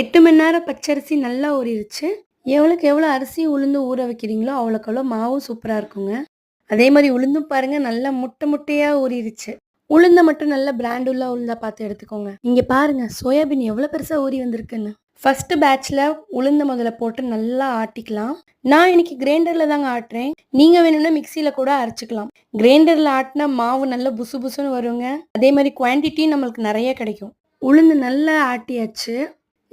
எட்டு மணி நேரம் பச்சரிசி நல்லா ஊறிடுச்சு எவ்வளோக்கு எவ்வளோ அரிசி உளுந்து ஊற வைக்கிறீங்களோ அவ்வளோக்கு அவ்வளோ மாவும் சூப்பராக இருக்குங்க. அதே மாதிரி உளுந்தும் பாருங்க நல்லா முட்டை முட்டையாக ஊறிடுச்சு உளுந்தை மட்டும் நல்ல பிராண்டுள்ள உளுந்தாக உளுந்தா பார்த்து எடுத்துக்கோங்க. இங்கே பாருங்க சோயாபீன் எவ்வளோ பெருசாக ஊறி வந்திருக்குன்னு. ஃபஸ்ட்டு பேட்ச்ல உளுந்த முதல்ல போட்டு நல்லா ஆட்டிக்கலாம். நான் இன்னைக்கு கிரைண்டரில் தாங்க ஆட்டுறேன். நீங்கள் வேணும்னா மிக்சியில் கூட அரைச்சிக்கலாம். கிரைண்டரில் ஆட்டினா மாவு நல்லா புசு புசுன்னு வருங்க. அதே மாதிரி குவான்டிட்டி நம்மளுக்கு நிறைய கிடைக்கும். உளுந்து நல்லா ஆட்டியாச்சு.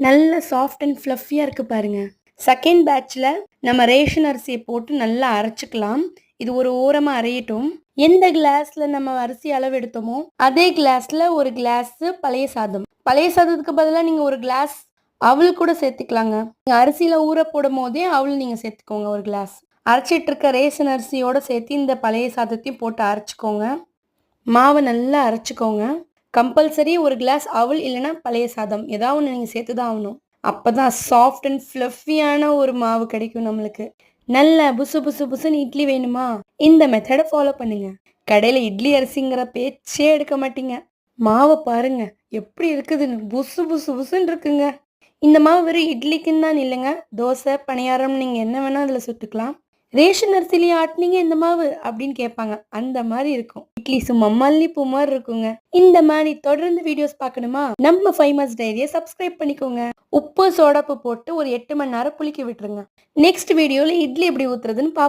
நல்ல சாஃப்ட் அண்ட் ஃப்ளஃபியாக இருக்குது பாருங்கள் செகண்ட் பேட்சில் நம்ம ரேஷன் அரிசியை போட்டு நல்லா அரைச்சிக்கலாம். இது ஒரு ஓரமாக அரையட்டும். எந்த கிளாஸில் நம்ம அரிசி அளவு எடுத்தோமோ அதே கிளாஸில் ஒரு கிளாஸு பழைய சாதம். பழைய சாதத்துக்கு பதிலாக நீங்கள் ஒரு கிளாஸ் அவள் கூட சேர்த்துக்கலாங்க. நீங்கள் அரிசியில் ஊற போடும் போதே அவள் நீங்கள் சேர்த்துக்கோங்க ஒரு கிளாஸ் அரைச்சிட்டு இருக்க ரேஷன் அரிசியோடு சேர்த்து இந்த பழைய சாதத்தையும் போட்டு அரைச்சிக்கோங்க. மாவை நல்லா அரைச்சிக்கோங்க. கம்பல்சரி ஒரு கிளாஸ் அவல் இல்லைன்னா பழைய சாதம். ஏதாவது ஒன்று நீங்கள் சேர்த்து தான் ஆகணும். அப்போ தான் சாஃப்ட் அண்ட் ஃப்ளஃபியான ஒரு மாவு கிடைக்கும் நம்மளுக்கு. நல்ல புசு புசு புசுன்னு இட்லி வேணுமா? இந்த மெத்தடை ஃபாலோ பண்ணுங்க. கடையில் இட்லி அரிசிங்கிற பேச்சே எடுக்க மாட்டீங்க. மாவை பாருங்க எப்படி இருக்குதுன்னு. புசு புசு புசுன்னு இருக்குங்க. இந்த மாவு வெறும் இட்லிக்குன்னு தான் இல்லைங்க. தோசை பணியாரம் நீங்கள் என்ன வேணால் அதில் சுட்டுக்கலாம். ரேஷன் அரிசிலேயே ஆட்டினீங்க இந்த மாவு அப்படின்னு கேட்பாங்க. அந்த மாதிரி இருக்கும். இட்லி சும்மா மல்லிப்பூ மாதிரி இருக்குங்க. இந்த மாதிரி தொடர்ந்து வீடியோஸ் பார்க்கணுமா? நம்ம ஃபைமஸ் டைரியை சப்ஸ்கிரைப் பண்ணிக்கோங்க. உப்பு சோடாப்பு போட்டு ஒரு எட்டு மணி நேரம் புளிக்க விட்டுருங்க. நெக்ஸ்ட் வீடியோவில் இட்லி எப்படி ஊத்துறதுன்னு பார்ப்போம்